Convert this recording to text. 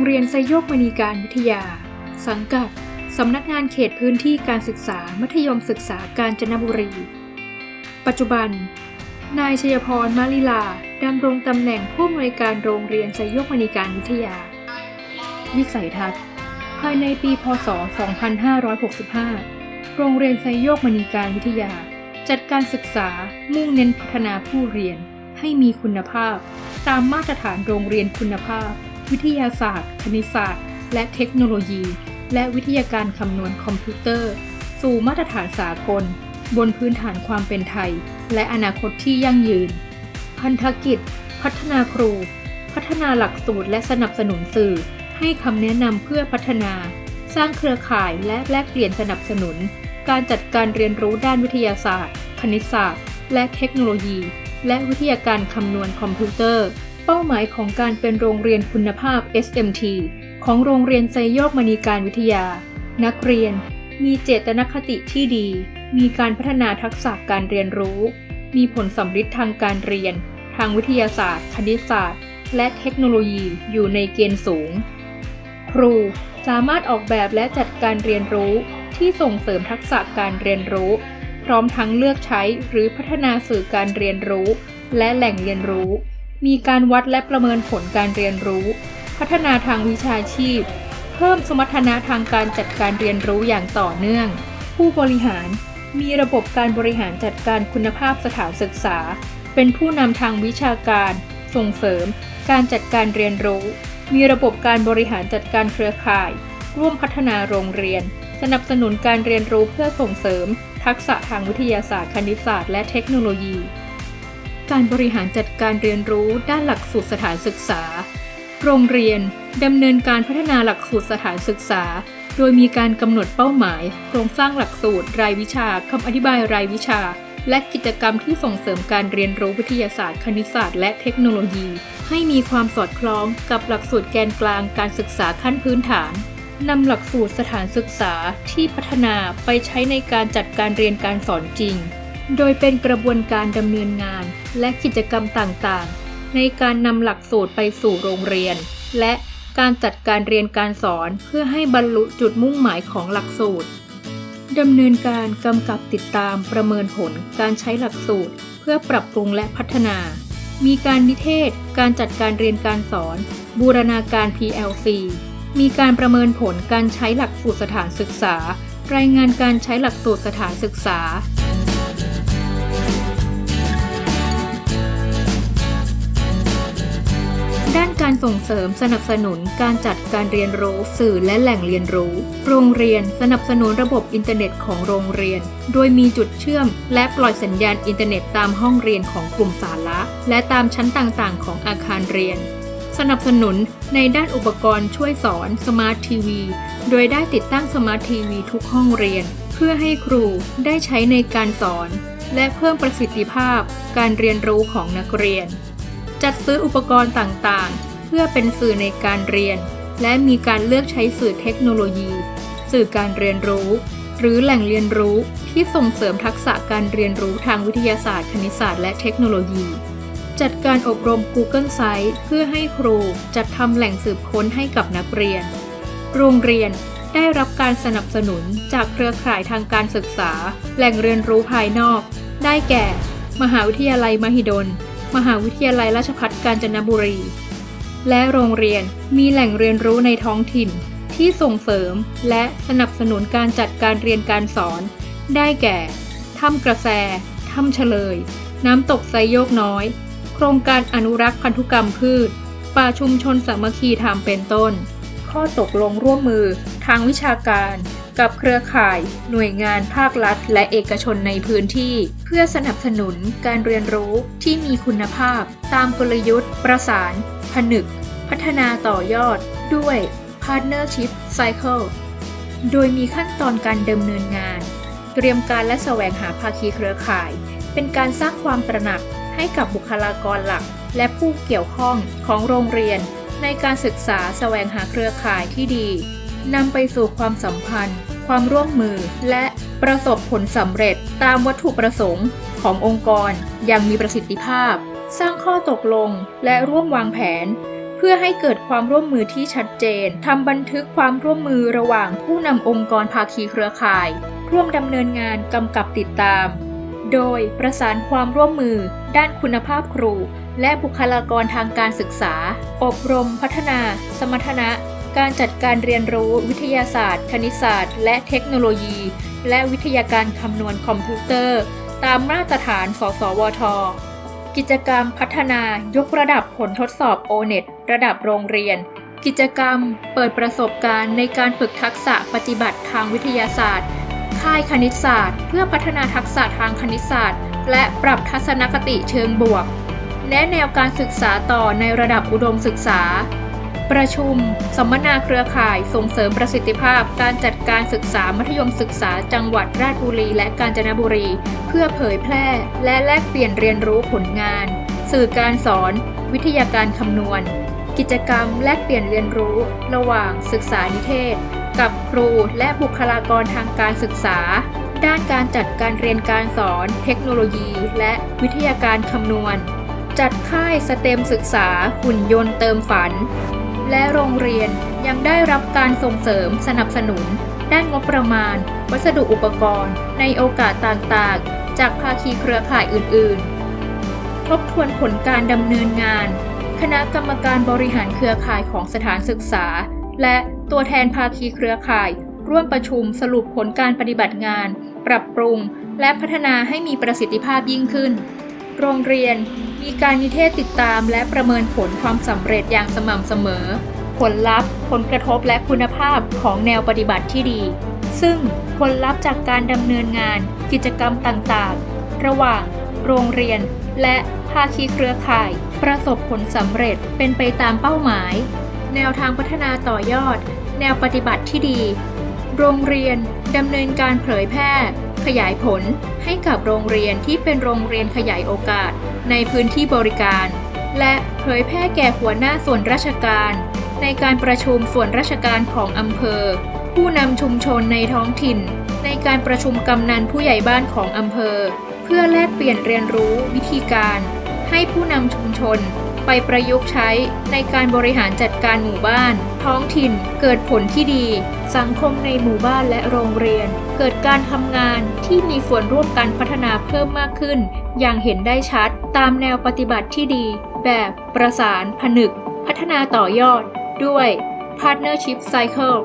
งเรียนไซโยกมณีการวิทยา สังกัด สำนักงานเขตพื้นที่การศึกษามัธยมศึกษาการจนบุรี ปัจจุบัน นายชยพรมาลิลาดำรงตำแหน่งผู้อำนวยการโรงเรียนไซโยกมณีการวิทยา วิสัยทัศน์ ภายในปีพศ 2565 โรงเรียนไซโยกมณีการวิทยา จัดการศึกษามุ่งเน้นพัฒนาผู้เรียนให้มีคุณภาพ ตามมาตรฐานโรงเรียนคุณภาพ วิทยาศาสตร์ คณิตศาสตร์ และเทคโนโลยี และวิทยาการคำนวณคอมพิวเตอร์ สู่มาตรฐานสากล บนพื้นฐานความเป็นไทย และอนาคตที่ยั่งยืน พันธกิจ พัฒนาครู พัฒนาหลักสูตรและสนับสนุนสื่อ ให้คำแนะนำเพื่อพัฒนา สร้างเครือข่ายและแลกเปลี่ยนสนับสนุน การจัดการเรียนรู้ด้านวิทยาศาสตร์ คณิตศาสตร์ และเทคโนโลยี และวิทยาการคำนวณคอมพิวเตอร์ ป้าหมายของการเป็นโรงเรียนคุณภาพ SMT ของโรงเรียนไซโยกมณีการวิทยา นักเรียน มีเจตนคติที่ดี มีการพัฒนาทักษะการเรียนรู้ มีผลสำฤทธิ์ทางการเรียน ทางวิทยาศาสตร์ คณิตศาสตร์ และเทคโนโลยีอยู่ในเกณฑ์สูง ครูสามารถออกแบบและจัดการเรียนรู้ที่ส่งเสริมทักษะการเรียนรู้ พร้อมทั้งเลือกใช้หรือพัฒนาสื่อการเรียนรู้ และแหล่งเรียนรู้ มีการวัดและประเมินผลการเรียนรู้ พัฒนาทางวิชาชีพ เพิ่มสมรรถนะทางการจัดการเรียนรู้อย่างต่อเนื่อง ผู้บริหาร มีระบบการบริหารจัดการคุณภาพสถานศึกษา เป็นผู้นำทางวิชาการ ส่งเสริม การจัดการเรียนรู้ มีระบบการบริหารจัดการเครือข่าย ร่วมพัฒนาโรงเรียน สนับสนุนการเรียนรู้เพื่อส่งเสริม ทักษะทางวิทยาศาสตร์คณิตศาสตร์และเทคโนโลยี การบริหารจัดการเรียนรู้ด้านหลักสูตรสถานศึกษา โรงเรียนดำเนินการพัฒนาหลักสูตรสถานศึกษา โดยมีการกำหนดเป้าหมาย โครงสร้างหลักสูตร รายวิชาคำอธิบายรายวิชา และกิจกรรมที่ส่งเสริมการเรียนรู้วิทยาศาสตร์ คณิตศาสตร์ และเทคโนโลยี ให้มีความสอดคล้องกับหลักสูตรแกนกลางการศึกษาขั้นพื้นฐานนำหลักสูตรสถานศึกษาที่พัฒนาไปใช้ในการจัดการเรียนการสอนจริง โดยเป็นกระบวนการดำเนินงานและกิจกรรมต่างๆ ในการนำหลักสูตรไปสู่โรงเรียน และการจัดการเรียนการสอนเพื่อให้บรรลุจุดมุ่งหมายของหลักสูตรดำเนินการกำกับติดตามประเมินผลการใช้หลักสูตร เพื่อปรับปรุงและพัฒนา มีการนิเทศ การจัดการเรียนการสอน บูรณาการ PLC มีการประเมินผลการใช้หลักสูตรสถานศึกษา รายงานการใช้หลักสูตรสถานศึกษา ด้านการส่งเสริมสนับสนุนการจัดการเรียนรู้สื่อและแหล่งเรียนรู้ โรงเรียนสนับสนุนระบบอินเทอร์เน็ตของโรงเรียน โดยมีจุดเชื่อม และปล่อยสัญญาณอินเทอร์เน็ตตามห้องเรียนของกลุ่มสาระ และตามชั้นต่างๆ ของอาคารเรียน สนับสนุนในด้านอุปกรณ์ช่วยสอนสมาร์ททีวี โดยได้ติดตั้งสมาร์ททีวีทุกห้องเรียน เพื่อให้ครูได้ใช้ในการสอน และเพิ่มประสิทธิภาพ การเรียนรู้ของนักเรียน จัดซื้ออุปกรณ์ต่างๆ เพื่อเป็นสื่อในการเรียน และมีการเลือกใช้สื่อเทคโนโลยี สื่อการเรียนรู้ หรือแหล่งเรียนรู้ที่ส่งเสริมทักษะการเรียนรู้ทางวิทยาศาสตร์ คณิตศาสตร์ และเทคโนโลยี จัดการอบรม Google Site เพื่อให้ครูจัดทำแหล่งสืบค้นให้กับนักเรียน โรงเรียนได้รับการสนับสนุนจากเครือข่ายทางการศึกษา แหล่งเรียนรู้ภายนอก ได้แก่ มหาวิทยาลัยมหิดล มหาวิทยาลัยราชภัฏกาญจนบุรี และโรงเรียนมีแหล่งเรียนรู้ในท้องถิ่นที่ส่งเสริมและสนับสนุนการจัดการเรียนการสอน ได้แก่ถ้ำกระแสถ้ำเฉลย น้ำตกไซโยกน้อย โครงการอนุรักษ์พันธุกรรมพืช ป่าชุมชนสามัคคีธรรมเป็นต้น ข้อตกลงร่วมมือทางวิชาการ กับเครือข่าย หน่วยงานภาครัฐ และเอกชนในพื้นที่ เพื่อสนับสนุนการเรียนรู้ที่มีคุณภาพ ตามกลยุทธ์ ประสาน ผนึก พัฒนาต่อยอด ด้วย Partnership Cycle โดยมีขั้นตอนการดำเนินงาน เตรียมการและแสวงหาภาคีเครือข่าย เป็นการสร้างความตระหนักให้กับบุคลากรหลัก และผู้เกี่ยวข้องของโรงเรียน ในการศึกษาแสวงหาเครือข่ายที่ดี นำไปสู่ความสัมพันธ์ ความร่วมมือ และประสบผลสำเร็จตามวัตถุประสงค์ขององค์กรอย่างมีประสิทธิภาพ สร้างข้อตกลงและร่วมวางแผน เพื่อให้เกิดความร่วมมือที่ชัดเจนทำบันทึกความร่วมมือระหว่างผู้นำองค์กรภาคีเครือข่าย ร่วมดำเนินงานกำกับติดตาม โดยประสานความร่วมมือ ด้านคุณภาพครู และบุคลากรทางการศึกษา อบรมพัฒนา สมรรถนะ การจัดการเรียนรู้วิทยาศาสตร์ คณิตศาสตร์ และเทคโนโลยี และวิทยาการคำนวณคอมพิวเตอร์ ตามมาตรฐาน สสวท กิจกรรมพัฒนายกระดับผลทดสอบ O-NET ระดับโรงเรียน กิจกรรมเปิดประสบการณ์ในการฝึกทักษะปฏิบัติทางวิทยาศาสตร์ ค่ายคณิตศาสตร์ เพื่อพัฒนาทักษะทางคณิตศาสตร์ และปรับทัศนคติเชิงบวก และแนวการศึกษาต่อในระดับอุดมศึกษา ประชุม สัมมนาเครือข่าย ส่งเสริมประสิทธิภาพ การจัดการศึกษามัธยมศึกษา จังหวัดราชบุรี และกาญจนบุรี เพื่อเผยแพร่ และแลกเปลี่ยนเรียนรู้ผลงาน สื่อการสอน วิทยาการคำนวณ กิจกรรมแลกเปลี่ยนเรียนรู้ ระหว่างศึกษานิเทศ กับครูและบุคลากรทางการศึกษา ด้านการจัดการเรียนการสอน เทคโนโลยี และวิทยาการคำนวณจัดค่ายสเต็มศึกษาหุ่นยนต์เติมฝัน และโรงเรียนยังได้รับการส่งเสริมสนับสนุน ด้านงบประมาณ วัสดุอุปกรณ์ ในโอกาสต่างๆ จากภาคีเครือข่ายอื่นๆ ทบทวนผลการดำเนินงาน คณะกรรมการบริหารเครือข่ายของสถานศึกษา และตัวแทนภาคีเครือข่าย ร่วมประชุมสรุปผลการปฏิบัติงาน ปรับปรุง และพัฒนาให้มีประสิทธิภาพยิ่งขึ้น โรงเรียน มีการนิเทศติดตามและประเมินผลความสำเร็จอย่างสม่ำเสมอ ผลลัพธ์ ผลกระทบและคุณภาพของแนวปฏิบัติที่ดี ซึ่งผลลัพธ์จากการดำเนินงาน กิจกรรมต่างๆ ระหว่าง โรงเรียน และภาคีเครือข่าย ประสบผลสำเร็จเป็นไปตามเป้าหมาย แนวทางพัฒนาต่อยอด แนวปฏิบัติที่ดี โรงเรียนดำเนินการเผยแพร่ ขยายผลให้กับโรงเรียนที่เป็นโรงเรียนขยายโอกาส ในพื้นที่บริการ และเผยแพร่แก่หัวหน้าส่วนราชการ ในการประชุมส่วนราชการของอำเภอ ผู้นำชุมชนในท้องถิ่น ในการประชุมกำนันผู้ใหญ่บ้านของอำเภอ เพื่อแลกเปลี่ยนเรียนรู้วิธีการ ให้ผู้นำชุมชน ไปประยุกต์ใช้ในการบริหารจัดการหมู่บ้าน ท้องถิ่นเกิดผลที่ดี สังคมในหมู่บ้านและโรงเรียน เกิดการทำงานที่มีส่วนร่วมการพัฒนาเพิ่มมากขึ้น อย่างเห็นได้ชัด ตามแนวปฏิบัติที่ดี แบบประสานผนึก พัฒนาต่อยอด ด้วย Partnership Cycle